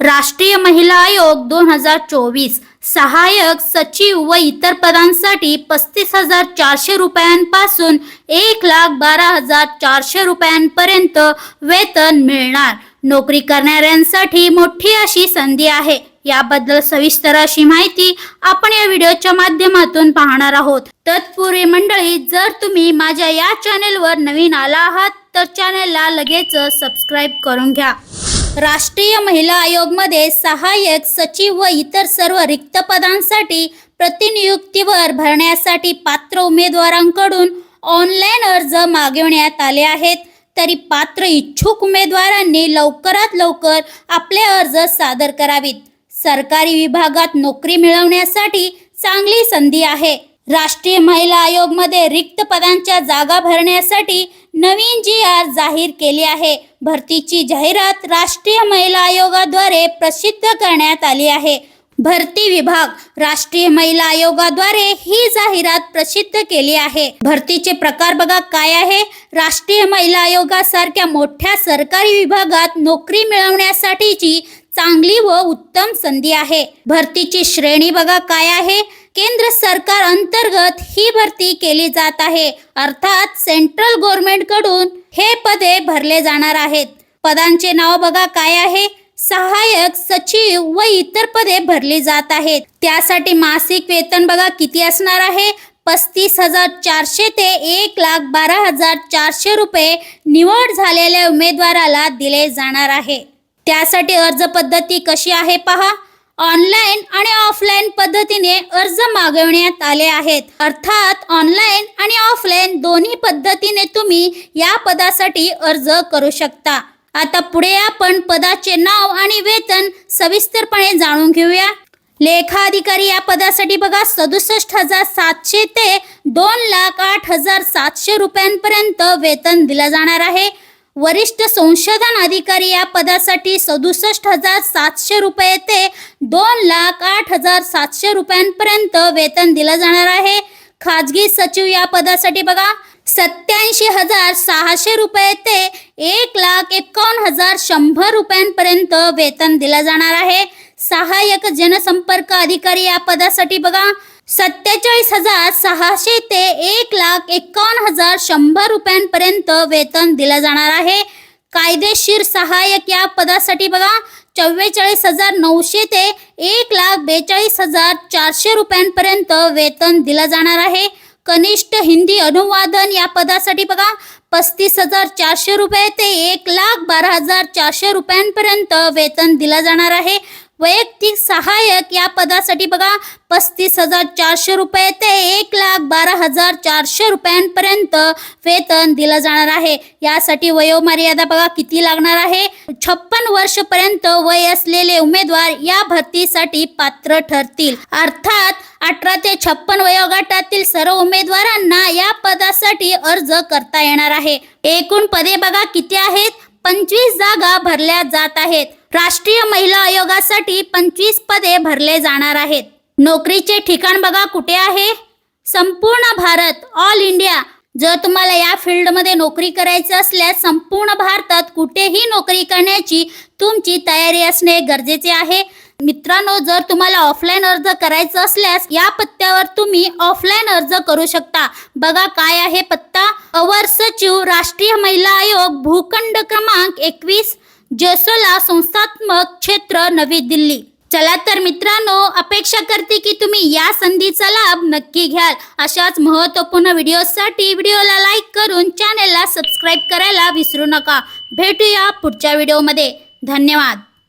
राष्ट्रीय महिला आयोग दोन हजार चोवीस. सहाय्यक सचिव व इतर पदांसाठी पस्तीस हजार चारशे रुपयांपासून एक लाख बारा हजार चारशे रुपयांपर्यंत वेतन मिळणार. नोकरी करणाऱ्यांसाठी मोठी अशी संधी आहे. याबद्दल सविस्तर अशी माहिती आपण या व्हिडिओच्या माध्यमातून पाहणार आहोत. तत्पूर्वी मंडळी जर तुम्ही माझ्या या चॅनेलवर नवीन आला आहात तर चॅनेलला लगेच सबस्क्राईब करून घ्या. राष्ट्रीय महिला आयोगमध्ये सहाय्यक सचिव व इतर सर्व रिक्त पदांसाठी प्रतिनियुक्तीवर भरण्यासाठी पात्र उमेदवारांकडून ऑनलाईन अर्ज मागविण्यात आले आहेत. तरी पात्र इच्छुक उमेदवारांनी लवकरात लवकर आपले अर्ज सादर करावीत. सरकारी विभागात नोकरी मिळवण्यासाठी चांगली संधी आहे. राष्ट्रीय महिला आयोगमध्ये रिक्त पदांच्या जागा भरण्यासाठी नवीन जी आर जाहीर केली आहे. भरतीची जाहिरात राष्ट्रीय महिला आयोगाद्वारे प्रसिद्ध करण्यात आली आहे. भरती विभाग राष्ट्रीय महिला आयोगाद्वारे ही जाहिरात प्रसिद्ध केली आहे. भरतीचे प्रकार बघा काय आहे. राष्ट्रीय महिला आयोगासारख्या मोठ्या सरकारी विभागात नोकरी मिळवण्यासाठीची चांगली व उत्तम संधी आहे. भरतीची श्रेणी बघा काय आहे. केंद्र सरकार अंतर्गत ही भरती केली जात आहे. अर्थात सेंट्रल गव्हर्नमेंटकडून हे पदे भरले जाणार आहेत. पदांचे नाव बघा काय आहे? सहाय्यक सचिव व इतर पदे भरली जात आहेत. त्यासाठी मासिक वेतन बघा किती असणार आहे? पस्तीस हजार चारशे ते एक लाख बारा हजार चारशे रुपये निवड झालेल्या उमेदवाराला दिले जाणार आहे. त्यासाठी अर्ज पद्धती कशी आहे पहा? ऑनलाईन आणि ऑफलाईन पद्धतीने अर्ज मागवण्यात आले आहेत. अर्थात ऑनलाईन आणि ऑफलाईन दोन्ही पद्धतीने तुम्ही या पदासाठी अर्ज करू शकता. आता पुढे आपण पदाचे नाव आणि वेतन सविस्तरपणे जाणून घेऊया. लेखा अधिकारी या पदासाठी बघा सदुसष्ट हजार सातशे ते दोन लाख आठ हजार सातशे रुपयांपर्यंत वेतन दिलं जाणार आहे. वरिष्ठ संशोधन अधिकारी या पदासाठी सदुसष्ट हजार सातशे रुपये ते दोन लाख आठ हजार सातशे रुपयांपर्यंत वेतन दिलं जाणार आहे. खाजगी सचिव या पदासाठी बघा सत्याऐंशी हजार सहाशे रुपये ते एक लाख एकावन्न हजार शंभर रुपयांपर्यंत वेतन दिलं जाणार आहे. सहाय्यक जनसंपर्क अधिकारी या पदासाठी बघा सत्तेचाळीस हजार सहाशे ते एक लाख एकावन्न हजार शंभर रुपयांपर्यंत वेतन दिलं जाणार आहे. कायदेशीर सहाय्यक या पदासाठी बघा चव्वेचाळीस हजार नऊशे ते एक लाख बेचाळीस हजार चारशे रुपयांपर्यंत वेतन दिलं जाणार आहे. कनिष्ठ हिंदी अनुवादन या पदासाठी बघा पस्तीस हजार चारशे रुपये ते एक लाख बारा हजार चारशे रुपयांपर्यंत वेतन दिलं जाणार आहे. वैयक्तिक सहाय्यक या पदासाठी बघा पस्तीस हजार चारशे रुपये ते एक लाख बारा हजार चारशे रुपयांपर्यंत वेतन दिलं जाणार आहे. यासाठी वयोमर्यादा बघा किती लागणार आहे? छप्पन वर्षपर्यंत वय असलेले उमेदवार या भरतीसाठी पात्र ठरतील. अर्थात अठरा ते छप्पन वयोगटातील सर्व उमेदवारांना या पदासाठी अर्ज करता येणार आहे. एकूण पदे बघा किती आहेत? पंचवीस जागा भरल्या जात आहेत. राष्ट्रीय महिला आयोगासाठी पंचवीस पदे भरले जाणार आहेत. नोकरीचे ठिकाण बघा कुठे आहे? संपूर्ण भारत ऑल इंडिया जर तुम्हाला या फील्डमध्ये नोकरी करायची असल्यास संपूर्ण भारतात कुठेही नोकरी करण्याची तुमची तयारी असणे गरजेचे आहे. मित्रांनो जर तुम्हाला ऑफलाईन अर्ज करायचा असल्यास या पत्त्यावर तुम्ही ऑफलाईन अर्ज करू शकता. बघा काय आहे पत्ता. अवर सचिव राष्ट्रीय महिला आयोग भूखंड क्रमांक एकवीस. जसोला संस्थात्मक क्षेत्र नवी दिल्ली. चला तर मित्रांनो अपेक्षा करते की तुम्ही या संधीचा लाभ नक्की घ्याल. अशाच महत्त्वपूर्ण व्हिडिओसाठी व्हिडिओला लाईक करून चॅनेलला सबस्क्राईब करायला विसरू नका. भेटूया पुढच्या व्हिडिओमध्ये. धन्यवाद.